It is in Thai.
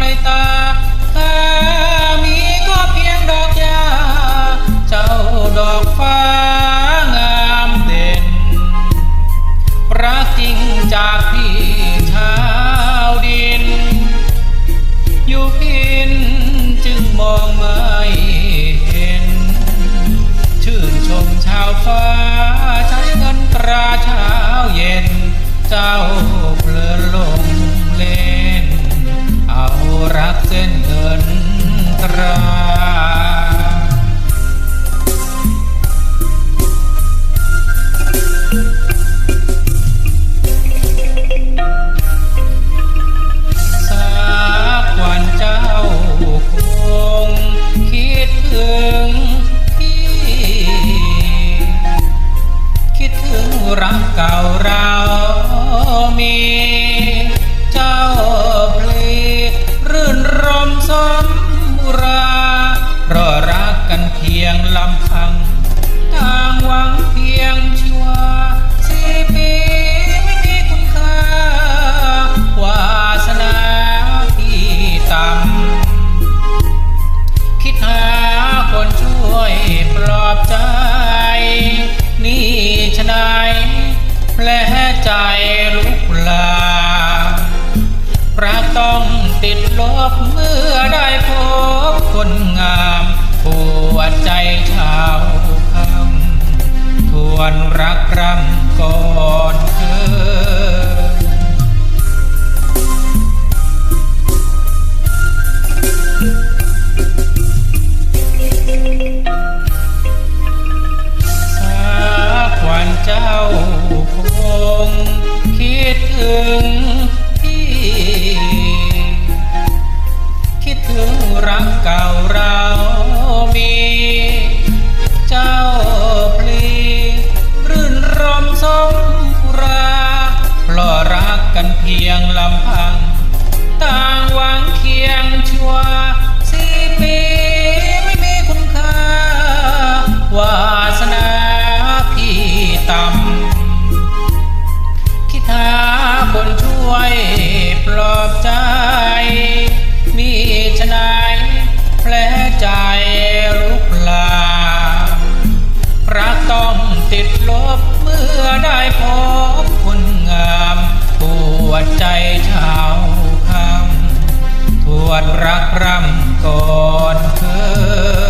ไปไกลตาถ้ามีก็เพียงดอกยา เจ้าดอกฟ้างามเด่นรักจริงจากพี่ชาวดิน อยู่พินจึงมองไม่เห็น ชื่นชมชาวฟ้าใช้เงินตราเช้าเย็น เจ้า รักเก่าเรามี เจ้าเพลีรื่นรมสมบุรารอรักกันเพียงลำพังต่างหวังเพียงชัวสี่ปีไม่มีคุณค่าวาสนาพี่ต่ำคิดหาคนช่วยปลอบใจ ชะนแผลใจลุกลามพระต้องติดลบเมื่อได้พบคนงามปวดใจชาวคำทวนรักรำก่อนเคย รักร่ำก่อนเธอ